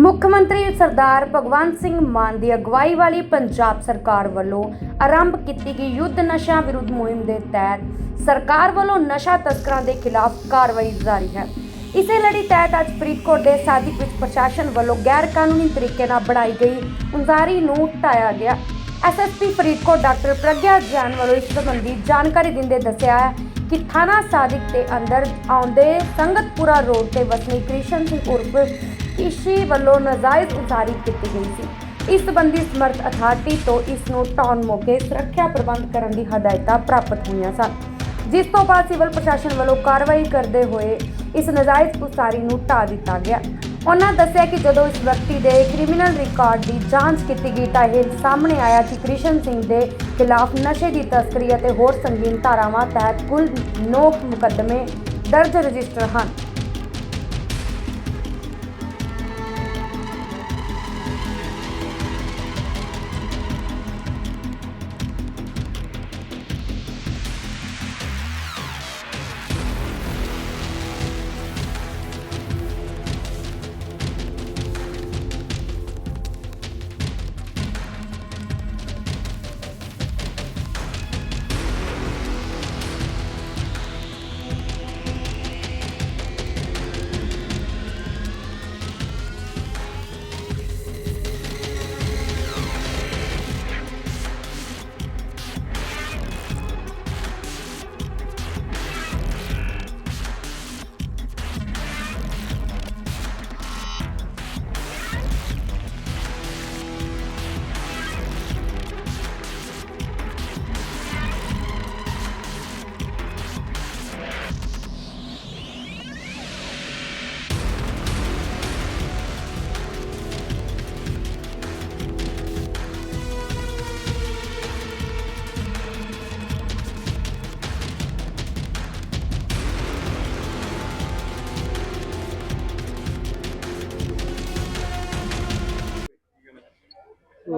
ਮੁੱਖ ਮੰਤਰੀ ਸਰਦਾਰ ਭਗਵੰਤ ਸਿੰਘ ਮਾਨ ਦੀ ਅਗਵਾਈ ਵਾਲੀ ਪੰਜਾਬ ਸਰਕਾਰ ਵੱਲੋਂ ਆਰੰਭ ਕੀਤੀ ਗਈ ਯੁੱਧ ਨਸ਼ਾ ਵਿਰੁੱਧ ਮੁਹਿੰਮ ਦੇ ਤਹਿਤ ਸਰਕਾਰ ਵੱਲੋਂ ਨਸ਼ਾ ਤਸਕਰਾਂ ਦੇ ਖਿਲਾਫ ਕਾਰਵਾਈ ਜਾਰੀ ਹੈ। ਇਸੇ ਲੜੀ ਤਹਿਤ ਅੱਜ ਫਰੀਦਕੋਟ ਦੇ ਸਾਦਿਕ ਵਿੱਚ ਪ੍ਰਸ਼ਾਸਨ ਵੱਲੋਂ ਗੈਰ ਕਾਨੂੰਨੀ ਤਰੀਕੇ ਨਾਲ ਬਣਾਈ ਗਈ ਉਸਾਰੀ ਨੂੰ ਢਾਇਆ ਗਿਆ। ਐਸਐਸਪੀ ਫਰੀਦਕੋਟ ਡਾਕਟਰ ਪ੍ਰਗਿਆ ਜੈਨ ਵੱਲੋਂ ਇਸ ਸੰਬੰਧੀ ਜਾਣਕਾਰੀ ਦਿੰਦੇ ਦੱਸਿਆ ਹੈ ਕਿ ਥਾਣਾ ਸਾਦਿਕ ਦੇ ਅੰਦਰ ਆਉਂਦੇ ਸੰਗਤਪੁਰਾ ਰੋਡ ਤੇ ਵਸਨੀ ਕ੍ਰਿਸ਼ਨ ਸਿੰਘ ਉਰਫ ਇਸ਼ੀ ਵੱਲੋਂ ਨਾਜਾਇਜ਼ ਉਸਾਰੀ ਕੀਤੀ ਗਈ ਸੀ। ਇਸ ਸੰਬੰਧੀ ਸਮਰਥ ਅਥਾਰਟੀ ਤੋਂ ਇਸ ਨੂੰ ਟਾਉਨ ਮੌਕੇ ਸੁਰੱਖਿਆ ਪ੍ਰਬੰਧ ਕਰਨ ਦੀ ਹਦਾਇਤਾਂ ਪ੍ਰਾਪਤ ਹੋਈਆਂ ਸਨ। ਜਿਸ ਤੋਂ ਬਾਅਦ ਸਿਵਲ ਪ੍ਰਸ਼ਾਸਨ ਵੱਲੋਂ ਕਾਰਵਾਈ ਕਰਦੇ ਹੋਏ ਇਸ ਨਾਜਾਇਜ਼ ਉਸਾਰੀ ਨੂੰ ਢਾਹ ਦਿੱਤਾ ਗਿਆ। ਉਹਨਾਂ ਦੱਸਿਆ ਕਿ ਜਦੋਂ ਇਸ ਵਿਅਕਤੀ ਦੇ ਕ੍ਰਿਮੀਨਲ ਰਿਕਾਰਡ ਦੀ ਜਾਂਚ ਕੀਤੀ ਗਈ ਤਾਂ ਇਹ ਸਾਹਮਣੇ ਆਇਆ ਕਿ ਕ੍ਰਿਸ਼ਨ ਸਿੰਘ ਦੇ ਖਿਲਾਫ ਨਸ਼ੇ ਦੀ ਤਸਕਰੀ ਅਤੇ ਹੋਰ ਸੰਗੀਨ ਧਾਰਾਵਾਂ ਤਹਿਤ ਕੁੱਲ 9 ਮੁਕੱਦਮੇ ਦਰਜ ਰਜਿਸਟਰ ਹਨ।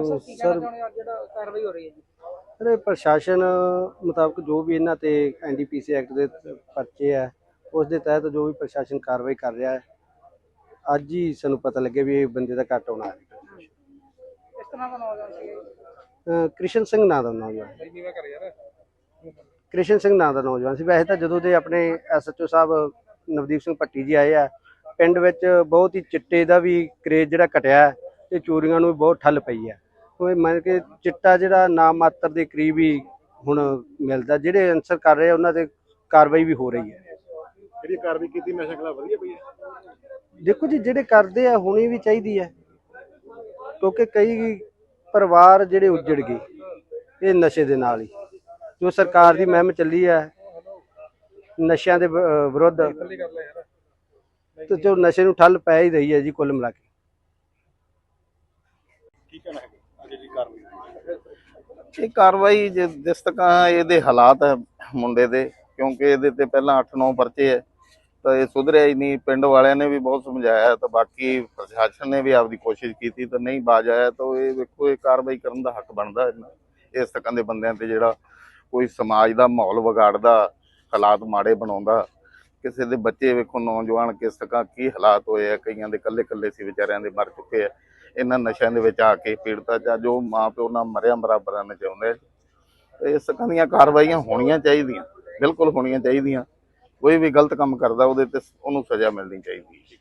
ਕੀ ਕਹਿਣਾ ਚਾਹੁੰਦੇ ਹੋ? ਅੱਜ ਜਿਹੜਾ ਕਾਰਵਾਈ ਹੋ ਰਹੀ ਹੈ ਜੀ। ਸਰ ਇਹ ਪ੍ਰਸ਼ਾਸਨ ਮੁਤਾਬਕ ਜੋ ਵੀ ਇਹਨਾਂ ਤੇ ਐਨਡੀਪੀਸੀ ਐਕਟ ਦੇ ਪਰਚੇ ਹੈ ਉਸ ਦੇ ਤਹਿਤ ਜੋ ਵੀ ਪ੍ਰਸ਼ਾਸਨ ਕਾਰਵਾਈ ਕਰ ਰਿਹਾ ਹੈ ਅੱਜ ਹੀ ਸਾਨੂੰ ਪਤਾ ਲੱਗਿਆ ਵੀ ਇਹ ਬੰਦੇ ਦਾ ਘੱਟ ਹੋਣਾ ਹੈ। ਇਸ ਤਰ੍ਹਾਂ ਦਾ ਨੌਜਵਾਨ ਸੀ ਅਹ ਕ੍ਰਿਸ਼ਨ ਸਿੰਘ ਨਾਂ ਦਾ ਨੌਜਵਾਨ। ਜੀ ਨੀਵਾ ਕਰ ਯਾਰ ਕ੍ਰਿਸ਼ਨ ਸਿੰਘ ਨਾਂ ਦਾ ਨੌਜਵਾਨ ਸੀ। ਵੈਸੇ ਤਾਂ ਜਦੋਂ ਦੇ ਆਪਣੇ ਐਸਐਚਓ ਸਾਹਿਬ ਨਵਦੀਪ ਸਿੰਘ ਭੱਟੀ ਜੀ ਆਏ ਆ ਪਿੰਡ ਵਿੱਚ ਬਹੁਤ ਹੀ ਚਿੱਟੇ ਦਾ ਵੀ ਕਰੇਜ਼ ਜਿਹੜਾ ਘਟਿਆ ਹੈ ਤੇ ਚੋਰੀਆਂ ਨੂੰ ਵੀ ਬਹੁਤ ਠੱਲ ਪਈ ਹੈ। ਇਹ ਮੰਨ ਕੇ ਚਿੱਟਾ ਜਿਹੜਾ ਨਾ ਮਾਤਰ ਦੇ ਕਰੀਬ ਹੀ ਹੁਣ ਮਿਲਦਾ ਜਿਹੜੇ ਅਨਸਰ ਕਰ ਰਹੇ ਉਹਨਾਂ ਤੇ ਕਾਰਵਾਈ ਵੀ ਹੋ ਰਹੀ ਹੈ। ਜਿਹੜੀ ਕਾਰਵਾਈ ਕੀਤੀ ਨਸ਼ਾ ਖਿਲਾਫ ਵਧੀਆ ਪਈ ਹੈ? ਦੇਖੋ ਜੀ ਜਿਹੜੇ ਕਰਦੇ ਆ ਹੋਣੀ ਵੀ ਚਾਹੀਦੀ ਹੈ ਕਿਉਂਕਿ ਕਈ ਪਰਿਵਾਰ ਜਿਹੜੇ ਉੱਜੜ ਗਏ ਇਹ ਨਸ਼ੇ ਦੇ ਨਾਲ ਹੀ। ਜੋ ਸਰਕਾਰ ਦੀ ਮੁਹਿੰਮ ਚੱਲੀ ਹੈ ਨਸ਼ਿਆਂ ਦੇ ਵਿਰੁੱਧ ਤੇ ਜੋ ਨਸ਼ੇ ਨੂੰ ਠੱਲ ਪੈ ਹੀ ਰਹੀ ਹੈ ਜੀ ਕੁੱਲ ਮਿਲਾ ਕੇ। ਕੀ ਕਹਿਣਾ ਹੈ ਇਹ ਕਾਰਵਾਈ ਜਿ- ਜਿਸ ਇਹਦੇ ਹਾਲਾਤ ਮੁੰਡੇ ਦੇ, ਕਿਉਂਕਿ ਇਹਦੇ ਤੇ ਪਹਿਲਾਂ 8-9 ਪਰਚੇ ਹੈ, ਤਾਂ ਇਹ ਸੁਧਰਿਆ ਹੀ ਨਹੀਂ, ਪਿੰਡ ਵਾਲਿਆਂ ਨੇ ਵੀ ਬਹੁਤ ਸਮਝਾਇਆ, ਤਾਂ ਬਾਕੀ ਪ੍ਰਸ਼ਾਸਨ ਨੇ ਵੀ ਆਪਦੀ ਕੋਸ਼ਿਸ਼ ਕੀਤੀ, ਤਾਂ ਨਹੀਂ ਬਾਜ ਆਇਆ, ਤਾਂ ਇਹ ਵੇਖੋ, ਇਹ ਕਾਰਵਾਈ ਕਰਨ ਦਾ ਹੱਕ ਬਣਦਾ ਇਸ ਤਕਾਂ ਦੇ ਬੰਦਿਆਂ ਤੇ ਜਿਹੜਾ ਕੋਈ ਸਮਾਜ ਦਾ ਮਾਹੌਲ ਵਿਗਾੜਦਾ, ਹਾਲਾਤ ਮਾੜੇ ਬਣਾਉਂਦਾ, ਕਿਸੇ ਦੇ ਬੱਚੇ ਵੇਖੋ, ਨੌਜਵਾਨ ਕਿਸ ਤਰ੍ਹਾਂ ਕੀ ਹਾਲਾਤ ਹੋਏ ਆ, ਕਈਆਂ ਦੇ ਕੱਲੇ ਕੱਲੇ ਸੀ, ਵਿਚਾਰਿਆਂ ਦੇ ਮਰ ਚੁੱਕੇ ਆ। ਇਹਨਾਂ ਨਸ਼ਿਆਂ ਦੇ ਵਿੱਚ ਆ ਕੇ ਪੀੜਤਾ ਜਾਂ ਜੋ ਮਾਂ ਪਿਓ ਨਾਲ ਮਰਿਆ ਬਰਾਬਰਾਂ ਨੇ ਚਾਹੁੰਦੇ। ਤੇ ਇਸ ਤਰ੍ਹਾਂ ਦੀਆਂ ਕਾਰਵਾਈਆਂ ਹੋਣੀਆਂ ਚਾਹੀਦੀਆਂ ਬਿਲਕੁਲ ਹੋਣੀਆਂ ਚਾਹੀਦੀਆਂ। ਕੋਈ ਵੀ ਗਲਤ ਕੰਮ ਕਰਦਾ ਉਹਦੇ ਤੇ ਉਹਨੂੰ ਸਜ਼ਾ ਮਿਲਣੀ ਚਾਹੀਦੀ ਹੈ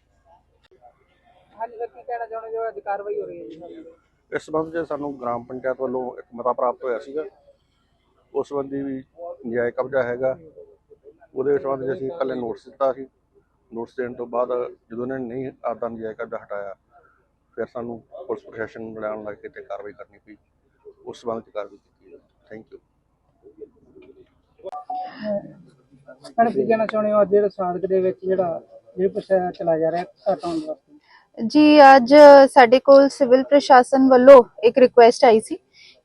ਹਾਂਜੀ ਸਰ ਕੀ ਕਹਿਣਾ ਚਾਹੁੰਦੇ ਹੋ? ਅੱਜ ਕਾਰਵਾਈ ਹੋ ਰਹੀ ਹੈ ਜੀ ਇਸ ਸੰਬੰਧ 'ਚ ਸਾਨੂੰ ਗ੍ਰਾਮ ਪੰਚਾਇਤ ਵੱਲੋਂ ਇੱਕ ਮਤਾ ਪ੍ਰਾਪਤ ਹੋਇਆ ਸੀਗਾ। ਉਸ ਸੰਬੰਧੀ ਵੀ ਨਜਾਇਜ਼ ਕਬਜ਼ਾ ਹੈਗਾ। ਉਹਦੇ ਸੰਬੰਧ 'ਚ ਅਸੀਂ ਕੱਲ੍ਹ ਨੋਟਿਸ ਦਿੱਤਾ ਸੀ। ਨੋਟਿਸ ਦੇਣ ਤੋਂ ਬਾਅਦ ਜਦੋਂ ਇਹਨਾਂ ਨੇ ਨਹੀਂ ਆਪਦਾ ਨਜਾਇਜ਼ ਕਬਜ਼ਾ ਹਟਾਇਆ ਫਿਰ ਸਾਨੂੰ ਪੁਲਿਸ ਪ੍ਰਸ਼ਾਸਨ ਨੂੰ ਬੁਲਾਉਣ ਲੱਗ ਕੇ ਤੇ ਕਾਰਵਾਈ ਕਰਨੀ ਪਈ। ਉਸ ਸੰਬੰਧ 'ਚ ਕਾਰਵਾਈ ਕੀਤੀ ਥੈਂਕ ਯੂ ਮੈਡਮ ਕੀ ਕਹਿਣਾ ਚਾਹੁੰਦੇ ਹੋ? ਅੱਜ ਜਿਹੜਾ ਸਾਦਕ ਦੇ ਵਿੱਚ ਜਿਹੜਾ ਇਹ ਪ੍ਰਸ਼ਾਸਨ ਚਲਾ ਜਾ ਰਿਹਾ ਘੱਟ ਹੋਣ ਵਾਸਤੇ। ਜੀ ਅੱਜ ਸਾਡੇ ਕੋਲ ਸਿਵਲ ਪ੍ਰਸ਼ਾਸਨ ਵੱਲੋਂ ਇੱਕ ਰਿਕੁਐਸਟ ਆਈ ਸੀ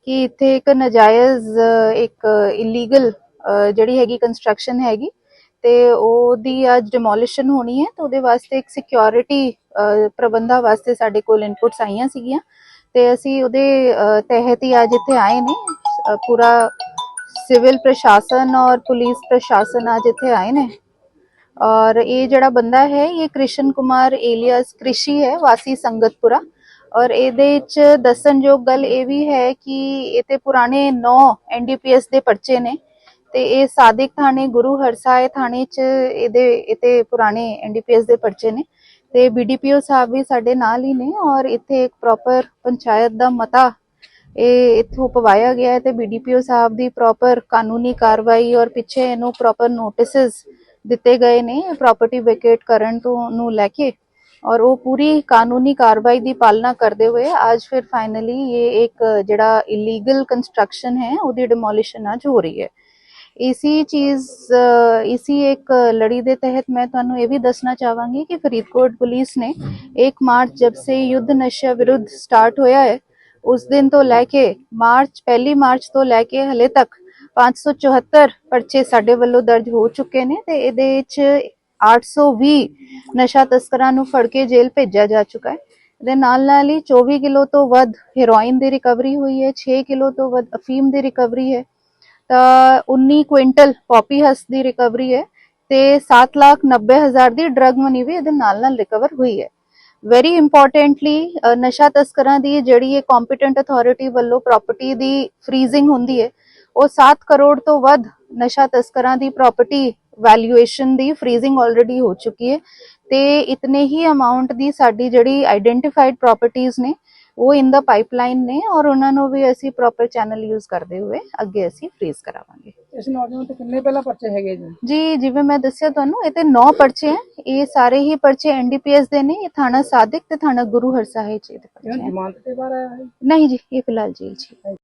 ਕਿ ਇੱਥੇ ਇੱਕ ਨਜਾਇਜ਼ ਇੱਕ ਇਲੀਗਲ ਜਿਹੜੀ ਹੈਗੀ ਕੰਸਟਰਕਸ਼ਨ ਹੈਗੀ ਤੇ ਉਹਦੀ ਅੱਜ ਡਿਮੋਲਿਸ਼ਨ ਹੋਣੀ ਹੈ ਤੇ ਉਹਦੇ ਵਾਸਤੇ ਇੱਕ ਸਿਕਿਉਰਿਟੀ ਪ੍ਰਬੰਧਾ ਵਾਸਤੇ ਸਾਡੇ ਕੋਲ ਇਨਪੁਟਸ ਆਈਆਂ ਸੀਗੀਆਂ ਤੇ ਅਸੀਂ ਉਹਦੇ ਤਹਿਤ ਹੀ ਅੱਜ ਇੱਥੇ ਆਏ ਨੇ। ਪੂਰਾ ਸਿਵਲ ਪ੍ਰਸ਼ਾਸਨ ਔਰ ਪੁਲਿਸ ਪ੍ਰਸ਼ਾਸਨ ਅੱਜ ਇੱਥੇ ਆਏ ਨੇ। ਔਰ ਇਹ ਜਿਹੜਾ ਬੰਦਾ ਹੈ, ਇਹ ਕ੍ਰਿਸ਼ਨ ਕੁਮਾਰ ਏਲੀਅਸ ਕ੍ਰਿਸ਼ੀ ਹੈ, ਵਾਸੀ ਸੰਗਤਪੁਰਾ। ਔਰ ਇਹਦੇ ਵਿੱਚ ਦੱਸਣਯੋਗ ਗੱਲ ਇਹ ਵੀ ਹੈ ਕਿ ਇਤੇ ਪੁਰਾਣੇ 9 ਐਨਡੀਪੀਐਸ ਦੇ ਪਰਚੇ ਨੇ। ਤੇ ਇਹ ਸਾਦਿਕ ਥਾਣੇ, ਗੁਰੂ ਹਰਸਾਏ ਥਾਣੇ ਚ ਇਹਦੇ ਇਤੇ ਪੁਰਾਣੇ ਐਨਡੀਪੀਐਸ ਦੇ ਪਰਚੇ ਨੇ। ਤੇ ਬੀਡੀਪੀਓ ਸਾਹਿਬ ਵੀ ਸਾਡੇ ਨਾਲ ਹੀ ਨੇ ਔਰ ਇੱਥੇ ਇੱਕ ਪ੍ਰੋਪਰ ਪੰਚਾਇਤ ਦਾ ਮਤਾ ਇਹ ਇੱਥੋਂ ਪਵਾਇਆ ਗਿਆ ਹੈ ਤੇ ਬੀਡੀਪੀਓ ਸਾਹਿਬ ਦੀ ਪ੍ਰੋਪਰ ਕਾਨੂੰਨੀ ਕਾਰਵਾਈ ਔਰ ਪਿੱਛੇ ਇਹਨੂੰ ਪ੍ਰੋਪਰ ਨੋਟਿਸਸ ਦਿੱਤੇ ਗਏ ਨੇ ਪ੍ਰਾਪਰਟੀ ਵੈਕੇਟ ਕਰਨ ਤੋਂ ਨੂੰ ਲੈ ਕੇ। ਔਰ ਉਹ ਪੂਰੀ ਕਾਨੂੰਨੀ ਕਾਰਵਾਈ ਦੀ ਪਾਲਣਾ ਕਰਦੇ ਹੋਏ ਅੱਜ ਫਿਰ ਫਾਈਨਲੀ ਇਹ ਇੱਕ ਜਿਹੜਾ ਇਲੀਗਲ ਕੰਸਟਰਕਸ਼ਨ ਹੈ, ਉਹਦੀ ਡਿਮੋਲਿਸ਼ਨ ਅੱਜ ਹੋ ਰਹੀ ਹੈ। इसी चीज़, इसी एक लड़ी के तहत मैं थोन ये भी दसना चाहवागी कि फरीदकोट पुलिस ने एक मार्च जब से युद्ध नशे विरुद्ध स्टार्ट होया है, उस दिन तो लैके, मार्च, पहली मार्च तो लैके हले तक पाँच सौ चौहत्तर परचे साडे वालों दर्ज हो चुके ने, ते ए आठ सौ भी नशा तस्कर फड़के जेल भेजा जा चुका है। चौबी किलो तो वेरोइन की रिकवरी हुई है, छे किलो तो वद अफीम की रिकवरी है। ਤਾਂ 19 ਕੁਇੰਟਲ ਪੌਪੀ ਹਸ ਦੀ ਰਿਕਵਰੀ ਹੈ ਤੇ 7 ਲੱਖ 90 ਹਜ਼ਾਰ ਦੀ ਡਰਗ ਮਨੀ ਵੀ ਇਹਦੇ ਨਾਲ ਨਾਲ ਰਿਕਵਰ ਹੋਈ ਹੈ। ਵੈਰੀ ਇੰਪੋਰਟੈਂਟਲੀ ਨਸ਼ਾ ਤਸਕਰਾਂ ਦੀ ਜਿਹੜੀ ਇਹ ਕੰਪੀਟੈਂਟ ਅਥਾਰਟੀ ਵੱਲੋਂ ਪ੍ਰਾਪਰਟੀ ਦੀ ਫ੍ਰੀਜ਼ਿੰਗ ਹੁੰਦੀ ਹੈ, ਉਹ 7 ਕਰੋੜ ਤੋਂ ਵੱਧ ਨਸ਼ਾ ਤਸਕਰਾਂ ਦੀ ਪ੍ਰਾਪਰਟੀ ਵੈਲਿਊਏਸ਼ਨ ਦੀ ਫ੍ਰੀਜ਼ਿੰਗ ਆਲਰੇਡੀ ਹੋ ਚੁੱਕੀ ਹੈ ਤੇ ਇਤਨੇ ਹੀ ਅਮਾਉਂਟ ਦੀ ਸਾਡੀ ਜਿਹੜੀ ਆਈਡੈਂਟੀਫਾਈਡ ਪ੍ਰਾਪਰਟੀਆਂ ਨੇ ਉਹ ਇਨ ਦਾ ਪਾਈਪਲਾਈਨ ਨੇ ਔਰ ਉਹਨਾਂ ਨੂੰ ਵੀ ਅਸੀਂ ਪ੍ਰੋਪਰ ਚੈਨਲ ਯੂਜ਼ ਕਰਦੇ ਹੋਏ ਅੱਗੇ ਅਸੀਂ ਫ੍ਰੀਜ਼ ਕਰਾਵਾਂਗੇ। ਇਸ ਨੌਜਵਾਨ ਤੇ ਕਿੰਨੇ ਪਹਿਲਾਂ ਪਰਚੇ ਹੈਗੇ ਜੀ? ਜੀ ਜਿਵੇਂ ਮੈਂ ਦੱਸਿਆ ਤੁਹਾਨੂੰ ਇਹ ਤੇ 9 ਪਰਚੇ ਹੈ। ਇਹ ਸਾਰੇ ਹੀ ਪਰਚੇ ਐਨਡੀਪੀਐਸ ਦੇ ਨੇ ਇਹ ਥਾਣਾ ਸਾਦਿਕ ਤੇ ਥਾਣਾ ਗੁਰੂ ਹਰਸਾਏ ਚ ਇਹਦੇ ਪਰਚੇ ਇਹਨਾਂ ਹੈ। ਜ਼ਮਾਨਤ ਤੇ ਬਾਹਰ ਆਇਆ ਹੈ? ਨਹੀਂ ਜੀ ਇਹ ਫਿਲਹਾਲ ਜੇਲ੍ਹ ਚ ਹੈ।